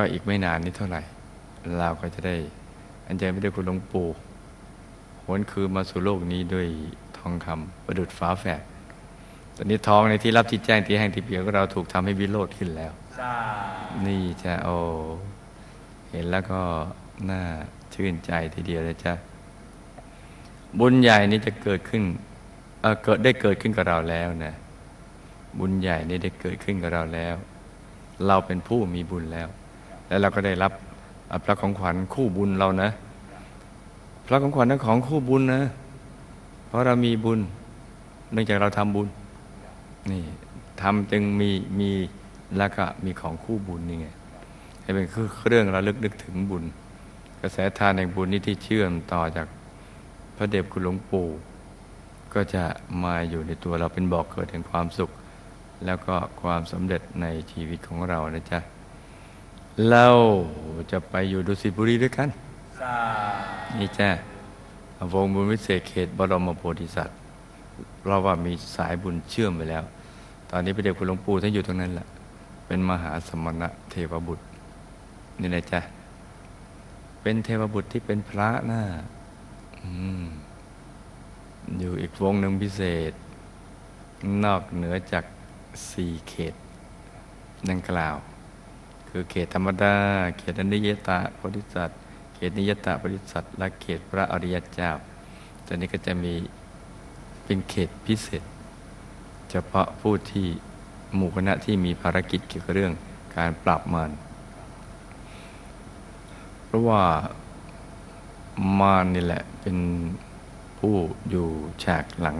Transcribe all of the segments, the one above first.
ก็อีกไม่นานนี้เท่าไหร่ เราก็จะได้ อันเจริญไปด้วยคุณหลวงปู่หวนคืนมาสู่โลกนี้ด้วยทองคำประดุดฟ้าแฝดตอนนี้ทองในที่รับที่แจ้งที่แห่งที่เปียกเราถูกทำให้วิโรธขึ้นแล้วสานี่จะโอ้เห็นแล้วก็น่าชื่นใจทีเดียวเลยจ้ะบุญใหญ่นี้จะเกิดขึ้นเอ่อเกิดได้เกิดขึ้นกับเราแล้วนะบุญใหญ่นี้ได้เกิดขึ้นกับเราแล้ว เราเป็นผู้มีบุญแล้ว แล้วเราก็ได้รับพระของขวัญคู่บุญเรานะ พระของขวัญนั้นของคู่บุญนะ เพราะเรามีบุญ เนื่องจากเราทำบุญ นี่ทำจึงมีมีแล้วก็มีของคู่บุญนี่ไงให้เป็นเครื่องระลึกนึกถึงบุญ กระแสทานแห่งบุญนี้ที่เชื่อมต่อจากพระเดชคุณหลวงปู่ก็จะมาอยู่ในตัวเราเป็นบอกเกิดแห่งความสุข แล้วก็ความสำเร็จในชีวิตของเรานะจ๊ะ เราจะไปอยู่ดุสิตบุรีด้วยกันสานี่จ้าวงบุญวิเศษเขตบรมโพธิสัตว์เราว่ามีสายบุญเชื่อมไปแล้ว ตอนนี้พระเดชคุณหลวงปู่ท่านอยู่ตรงนั้นแหละเป็นมหาสมณะเทวบุตรนี่นะจ๊ะเป็นเทวบุตรที่เป็นพระหน้าอืมอยู่อีกวงหนึ่งพิเศษ นอกเหนือจากสี่เขต ดังกล่าว คือเขตธรรมดา เขตอนิยตะโพธิสัตว์เขตนิยตะบริษัทและเขตพระอริยเจ้าตอนนี้ก็จะมีเป็นเขตพิเศษ เฉพาะผู้ที่หมู่คณะที่มีภารกิจเกี่ยวกับเรื่องการปราบมารเพราะว่ามารนี่แหละเป็นผู้อยู่ฉากหลัง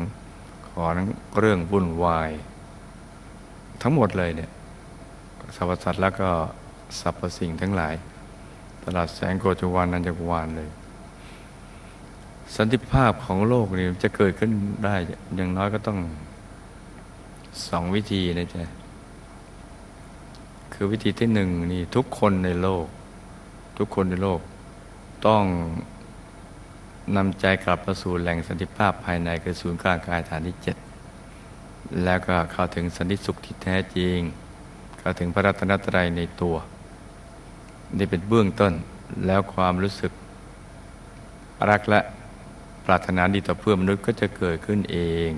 ของเรื่องวุ่นวาย ทั้งหมดเลยเนี่ยสรรพสัตว์แล้วก็ สรรพสิ่งทั้งหลาย ตลอดแสงโกจวานนันจักรวาลเลย สันติภาพของโลกนี่จะเกิดขึ้นได้อย่างน้อยก็ต้องสองวิธีนะจ๊ะคือวิธีที่หนึ่งนี่ทุกคนในโลก ทุกคนในโลก ต้องนำใจกลับมาสู่แหล่งสันติภาพภายในคือศูนย์กลางกายฐานที่เจ็ดแล้วก็เข้าถึงสันติสุขที่แท้จริง เข้าถึงพระรัตนตรัยในตัว นี่เป็นเบื้องต้นแล้วความรู้สึก รักและปรารถนาดีต่อเพื่อนมนุษย์ก็จะเกิดขึ้นเอง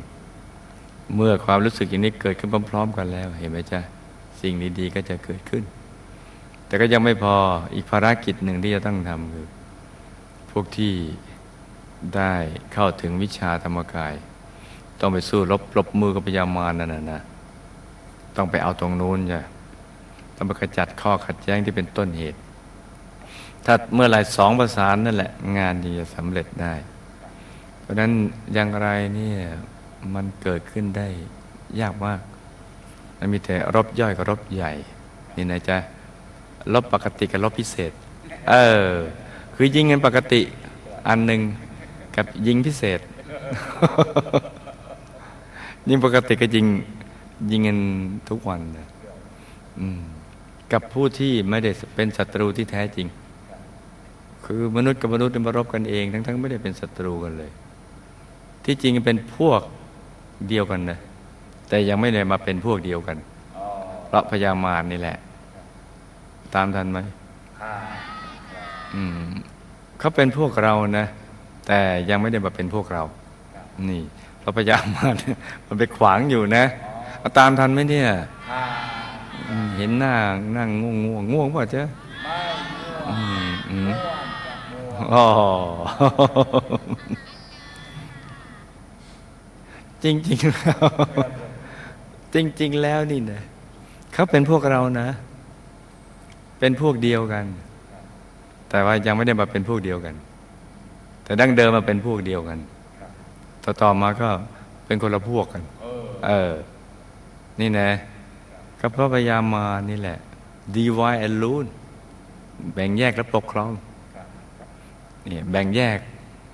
เมื่อความรู้สึกอย่างนี้เกิดขึ้นพร้อม ๆ กันแล้ว เห็นไหมจ๊ะสิ่งดีๆก็จะเกิดขึ้น แต่ก็ยังไม่พออีกภารกิจหนึ่งที่จะต้องทำคือ พวกที่ได้เข้าถึงวิชาธรรมกาย ต้องไปสู้รบรบมือกับพยามารนั่นนะนะต้องไปเอาตรงนู้นจ้ะ ต้องไปขจัดข้อขัดแย้งที่เป็นต้นเหตุ ถ้าเมื่อไรสองประสานนั่นแหละ งานดีจะสำเร็จได้ เพราะนั้นอย่างไรเนี่ยมันเกิดขึ้นได้ยากมาก มันมีแต่รบย่อยกับรบใหญ่ นี่นะจ๊ะรบปกติกับรบพิเศษ เออ คือยิงกันปกติอันหนึ่งกับยิงพิเศษ ยิงปกติก็ยิงยิงกันทุกวันนะอืม กับผู้ที่ไม่ได้เป็นศัตรูที่แท้จริง คือมนุษย์กับมนุษย์เนี่ยมารบกันเอง ทั้งๆไม่ได้เป็นศัตรูกันเลย ที่จริงเป็นพวกเดียวกันนะแต่ยังไม่ได้มาเป็นพวกเดียวกันเพราะพญามารนี่แหละ ตามทันไหมอืมเขาเป็นพวกเรานะ แต่ยังไม่ได้มาเป็นพวกเรา นี่เพราะพญามารเนี่ยมันไปขวางอยู่นะ ตามทันไหมเนี่ยค่ะอืมเห็นหน้านั่งง่วงง่วงง่วงป่ะเจ๊ะไม่ง่วอืงมอืมง่วงจะง่วงอ๋อจริงๆแล้ว จริง ๆ แล้วนี่นะเขาเป็นพวกเรานะ เป็นพวกเดียวกัน แต่ว่ายังไม่ได้มาเป็นพวกเดียวกัน แต่ดั้งเดิมมาเป็นพวกเดียวกัน ต่อต่อมาก็เป็นคนละพวกกัน เออเออนี่นะ ก็เพราะพยามานี่แหละ divide and rule แบ่งแยกและปกครองนี่แบ่งแยก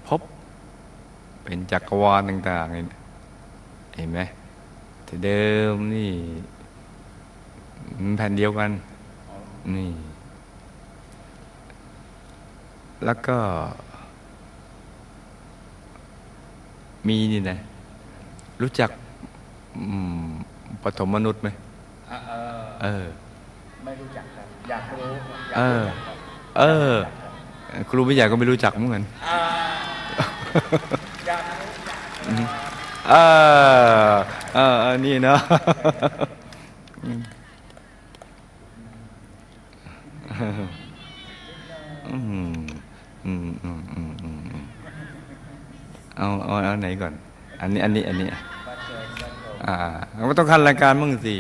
พบ เป็นจักรวาลต่างๆนี่เห็นไหมแต่เดิมนี่มันแผ่นเดียวกัน นี่ แล้วก็ มีนี่นะ รู้จักปฐมมนุษย์ไหม เออเออ ไม่รู้จักกันอยากรู้อยากเอรู้อเออ ครูไม่อยากก็ไม่รู้จักเหมือนกันอ่าอยากรู้อยากเออเออเออนี่เนาะอืมอืมอืมอืมอืมอืมเอาเอาเอาไหนก่อน อันนี้ อันนี้ อันนี้มาเจอกันผมอ่าเราก็ต้องขั้นรายการมั่งสิ